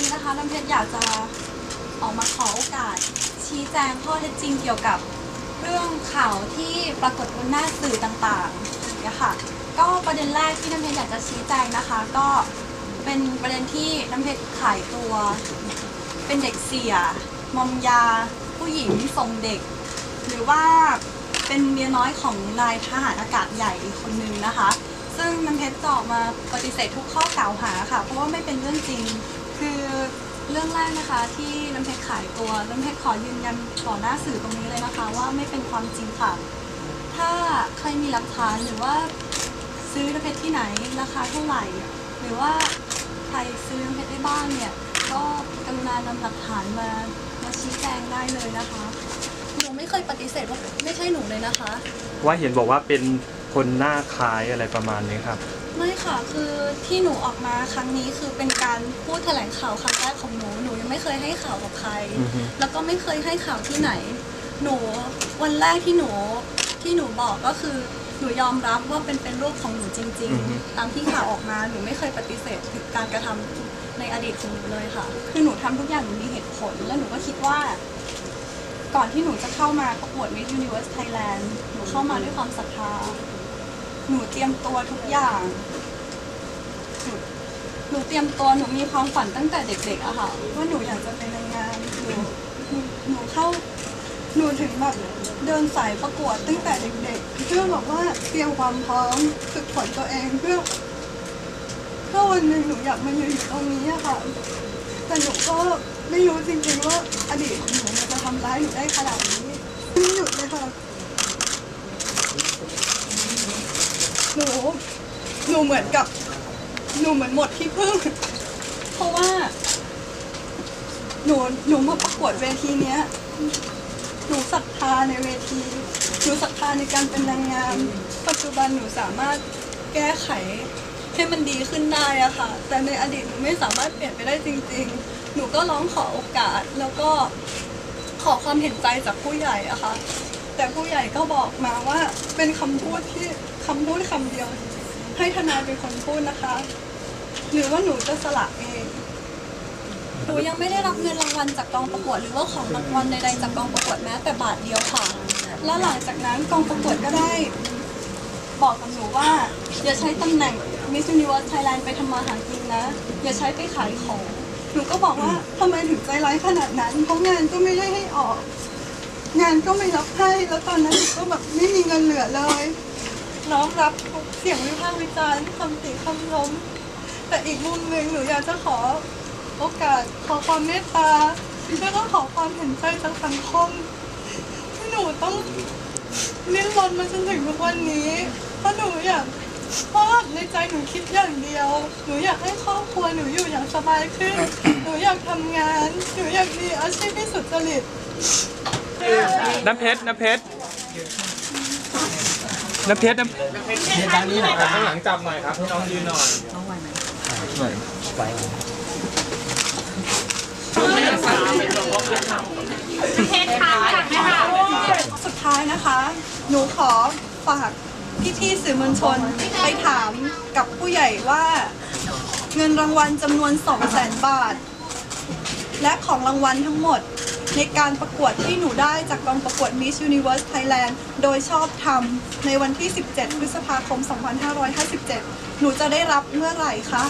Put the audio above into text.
นี้นะคะน้ำเพชรอยากจะออกมาขอโอกาส ชี้แจงข้อเท็จจริงเกี่ยวกับเรื่องข่าวที่ปรากฏบนหน้าสื่อต่างๆอย่างเงี้ยค่ะ ก็ประเด็นแรกที่น้ำเพชรอยากจะชี้แจงนะคะ ก็เป็นประเด็นที่น้ำเพชรขายตัว เป็นเด็กเสียมอมยา ผู้หญิงส่งเด็ก หรือว่าเป็นเมียน้อยของนายทหารอากาศใหญ่คนหนึ่งนะคะ ซึ่งน้ำเพชรจะออกมาปฏิเสธทุกข้อกล่าวหาค่ะ เพราะว่าไม่เป็นเรื่องจริง เรื่องแรกนะคะที่น้ำเพชรขายตัวน้ำเพชรขอยืนยันต่อหน้าสื่อตรงนี้เลยนะคะ ว่าไม่เป็นความจริงค่ะ ถ้าใครมีหลักฐานหรือว่าซื้อน้ำเพชรที่ไหนราคาเท่าไหร่ หรือว่าใครซื้อน้ำเพชรได้บ้างเนี่ยก็กรุณานำหลักฐานมามาชี้แจงได้เลยนะคะหนูไม่เคยปฏิเสธว่าไม่ใช่หนูเลยนะคะ ว่าเห็นบอกว่าเป็นคนหน้าคล้ายอะไรประมาณนี้ครับ ไม่ค่ะ คือที่หนูออกมาครั้งนี้คือเป็นการพูดแถลงข่าวครั้งแรกของหนู หนูยังไม่เคยให้ข่าวกับใคร อือฮึ แล้วก็ไม่เคยให้ข่าวที่ไหน หนูวันแรกที่หนูที่หนูบอกก็คือหนูยอมรับว่าเป็นเป็นลูกของหนูจริงๆตามที่ข่าวออกมาหนูไม่เคยปฏิเสธถึงการกระทำในอดีตของหนูเลยค่ะ คือหนูทำทุกอย่างหนูมีเหตุผล แล้วหนูก็คิดว่า ก่อนที่หนูจะเข้ามาประกวด Miss Universe Thailand หนูเข้ามาด้วยความศรัทธา หนูเตรียมตัวทุกอย่าง หนูเตรียมตัวหนูมีความฝันตั้งแต่เด็กๆอะค่ะ ว่าหนูอยากจะเป็นนางงามหนูหนูหนูเข้าหนูถึงแบบเดินสายประกวดตั้งแต่เด็กๆเพื่อแบบว่าเตรียมความพร้อมฝึกฝนตัวเองเพื่อเพื่อวันหนึ่งหนูอยากมายืนอยู่ตรงนี้อะค่ะ แต่หนูก็ไม่รู้จริงๆว่าอดีตของหนูมันจะทำร้ายหนูได้ขนาดนี้ไม่หยุดเลยค่ะหนูหนูเหมือนกับ หนูเหมือนหมดที่พึ่ง เพราะว่า หนูหนูมาประกวดเวทีเนี้ย หนูศรัทธาในเวที หนูศรัทธาในการเป็นนางงาม ปัจจุบันหนูสามารถแก้ไขให้มันดีขึ้นได้อะค่ะ แต่ในอดีตหนูไม่สามารถเปลี่ยนไปได้จริง ๆ หนูก็ร้องขอโอกาส แล้วก็ขอความเห็นใจจากผู้ใหญ่อะค่ะ แต่ผู้ใหญ่ก็บอกมาว่าเป็นคำพูดที่คำพูดคำเดียวให้ทนายเป็นคนพูดนะคะ หรือว่าหนูจะสละเอง หนูยังไม่ได้รับเงินรางวัลจากกองประกวด หรือว่าของรางวัลใดๆจากกองประกวดแม้แต่บาทเดียวค่ะ แล้วหลังจากนั้นกองประกวดก็ได้ บอกกับหนูว่า อย่าใช้ตำแหน่ง Miss Universe Thailand ไปทำมาหากินนะ อย่าใช้ไปขายของ หนูก็บอกว่าทำไมถึงใจร้ายขนาดนั้น เพราะงานก็ไม่ได้ให้ออก งานก็ไม่รับให้ แล้วตอนนั้นหนูก็แบบไม่มีเงินเหลือเลย น้อมรับทุกเสียงวิพากษ์วิจารณ์คำติคำชม แต่อีกมุมหนึ่งหนูอยากจะขอโอกาสขอความเมตตาแล้วก็ขอความเห็นใจจากสังคมที่หนูต้องลิ้นรนมาจนถึงทุกวันนี้เพราะหนูอยากเพราะในใจหนูคิดอย่างเดียว หนูอยากให้ครอบครัวหนูอยู่อย่างสบายขึ้น หนูอยากทำงาน หนูอยากมีอาชีพที่สุจริต น้ำเพชรน้ำเพชรน้ำเพชรน้ำด้านนี้หน่อยครับ ข้างหลังจับหน่อยครับให้น้องยืนหน่อย สุดท้ายนะคะ หนูขอฝากพี่ๆสื่อมวลชนไปถามกับผู้ใหญ่ว่าเงินรางวัลจำนวน2 0 0แสนบาท และของรางวัลทั้งหมดในการประกวดที่หนูได้จากกองประกวด Miss Universe Thailand โดยชอบทำในวันที่ 17 พฤษภาคม 2557 หนูจะได้รับเมื่อไหร่คะ